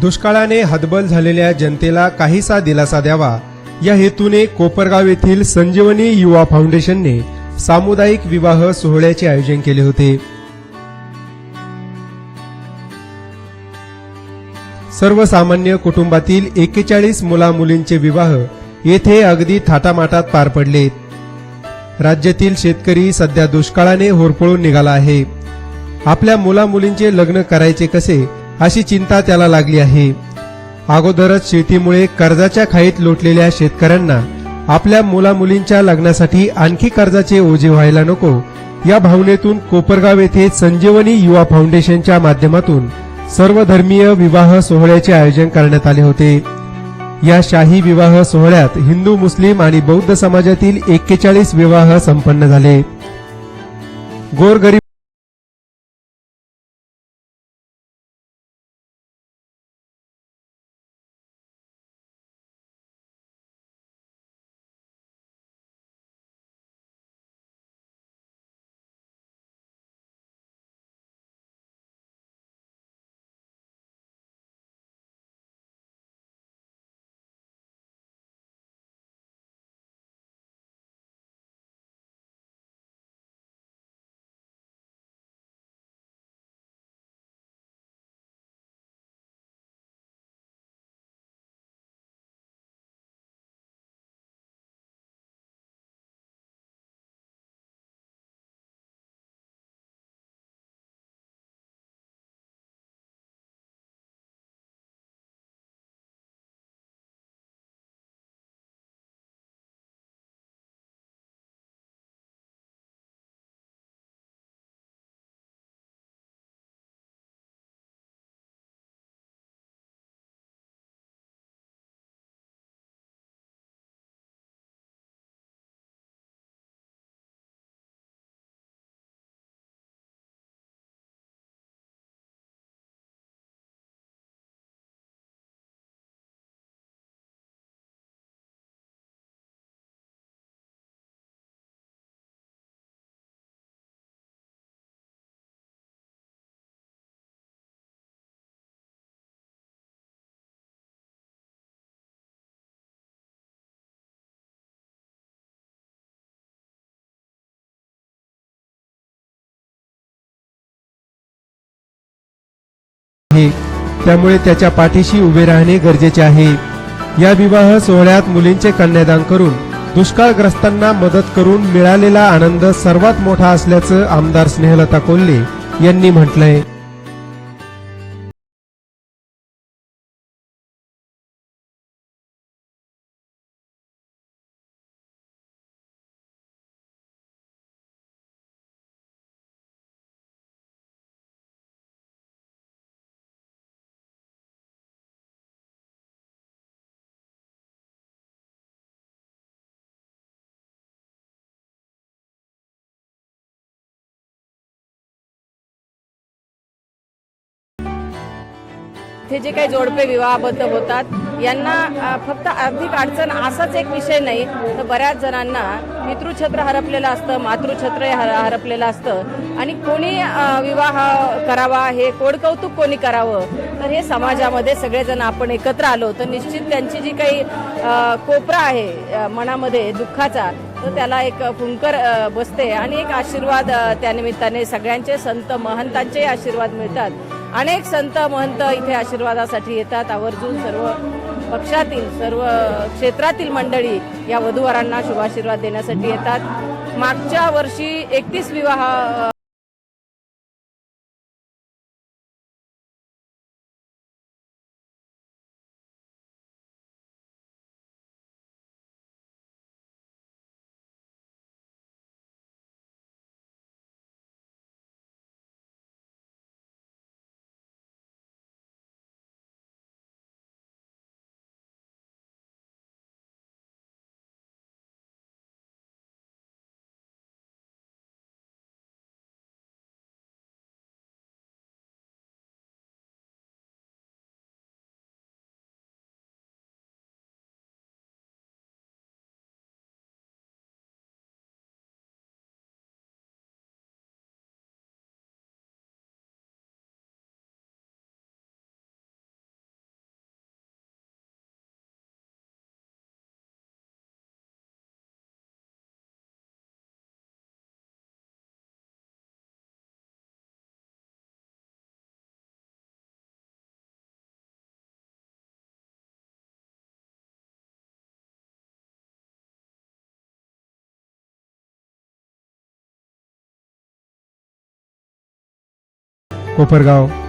दुष्काळाने हतबल झालेल्या जनतेला काहीसा दिलासा द्यावा. या हेतूने कोपरगाव येथील संजीवनी युवा फाउंडेशनने सामुदायिक विवाह सोहळ्याचे आयोजन केले होते. सर्वसामान्य कुटुंबातील एकेचाळीस मुला मुलींचे विवाह येथे अगदी थाटामाटात पार पडले राज्यातील शेतकरी सध्या दुष्काळाने होरपळून निघाला आहे. आपल्या मुला मुलींचे लग्न करायचे कसे? अशी चिंता त्याला लागली आहे. अगोदरच शेतीमुळे कर्जाच्या खाईत लोटलेल्या शेतकऱ्यांना आपल्या मुला मुलींच्या लग्नासाठी आणखी कर्जाचे ओझे व्हायला नको या भावनेतून कोपरगाव येथे संजीवनी युवा फाउंडेशनच्या माध्यमातून सर्वधर्मीय विवाह सोहळ्याचे आयोजन करण्यात आले होते. या शाही विवाह सोहळ्यात हिंदू मुस्लिम आणि बौद्ध समाजातील एक्केचाळीस विवाह संपन्न झाले. गोरगरीब आहे. त्यामुळे त्याच्या पाठीशी उभे राहणे गरजेचे आहे. या विवाह सोहळ्यात मुलींचे कन्यादान करून दुष्काळग्रस्तांना मदत करून मिळालेला आनंद सर्वात मोठा असल्याचं आमदार स्नेहलता कोल्हे यांनी म्हटलंय. हे जे काही जोडपे विवाहाबद्ध होतात यांना फक्त आर्थिक अडचण असाच एक विषय नाही. तर बऱ्याच जणांना पितृछत्र हरपलेलं असतं मातृछत्र हर- हरपलेलं असतं. आणि कोणी विवाह करावा हे कोडकौतुक कोणी करावं तर हे समाजामध्ये सगळेजण आपण एकत्र आलो तर निश्चित त्यांची जी काही कोपरा आहे मनामध्ये दुःखाचा तर त्याला एक फुंकर बसते. आणि एक आशीर्वाद त्यानिमित्ताने सगळ्यांचे संत महंतांचे आशीर्वाद मिळतात. अनेक संत महंत इथे आशीर्वादासाठी येतात. आवर्जून सर्व पक्षातील सर्व क्षेत्रातील मंडळी या वधूवरांना शुभाशीर्वाद देण्यासाठी येतात. मागच्या वर्षी एकतीस विवाह कोपरगाव.